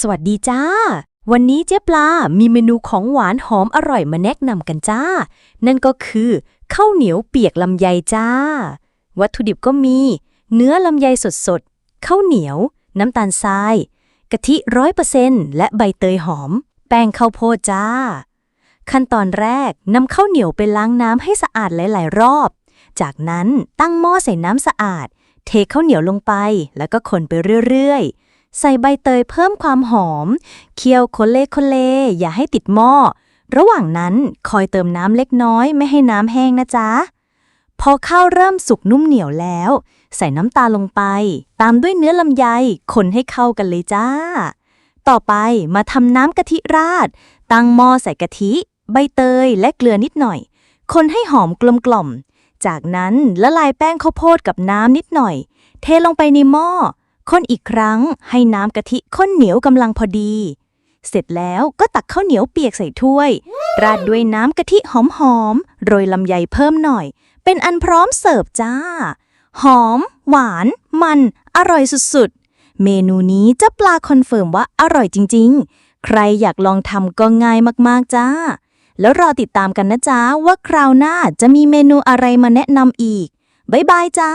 สวัสดีจ้า วันนี้เจ๊ปลา มีเมนูของหวานหอมอร่อยมาแนะนำกันจ้า นั่นก็คือข้าวเหนียวเปียกลำไยจ้า วัตถุดิบก็มี เนื้อลำไยสดๆข้าวเหนียว น้ำตาลทรายกะทิร้อยเปอร์เซนต์และใบเตยหอม แป้งข้าวโพดจ้า ขั้นตอนแรกนำข้าวเหนียวไปล้างน้ำให้สะอาดหลาย ๆ รอบ จากนั้นตั้งหม้อใส่น้ำสะอาด เทข้าวเหนียวลงไป แล้วก็คนไปเรื่อย ๆ ใส่ใบเตยเพิ่มความหอม เคี่ยวคนเล่คนเลอย่าให้ติดหม้อ ระหว่างนั้นคอยเติมน้ำเล็กน้อยไม่ให้น้ำแห้งนะจ๊ะ พอข้าวเริ่มสุกนุ่มเหนียวแล้ว ใส่น้ำตาลลงไป ตามด้วยเนื้อลำไยคนให้เข้ากันเลยจ้า ต่อไปมาทำน้ำกะทิราด ตั้งหม้อใส่กะทิ ใบเตยและเกลือนิดหน่อย คนให้หอมกลมกล่อม จากนั้นละลายแป้งข้าวโพดกับน้ำนิดหน่อย เทลงไปในหม้อ คนอีกครั้งให้น้ำกะทิข้นเหนียวกำลังพอดี เสร็จแล้วก็ตักข้าวเหนียวเปียกใส่ถ้วย ราดด้วยน้ำกะทิหอมๆโรยลำไยเพิ่มหน่อย เป็นอันพร้อมเสิร์ฟจ้า หอม หวาน มัน อร่อยสุดๆ เมนูนี้จะปลาคอนเฟิร์มว่าอร่อยจริง ๆ ใครอยากลองทำก็ง่ายมากๆจ้า แล้วรอติดตามกันนะจ๊ะว่าคราวหน้าจะมีเมนูอะไรมาแนะนำอีกบ๊ายบายจ้า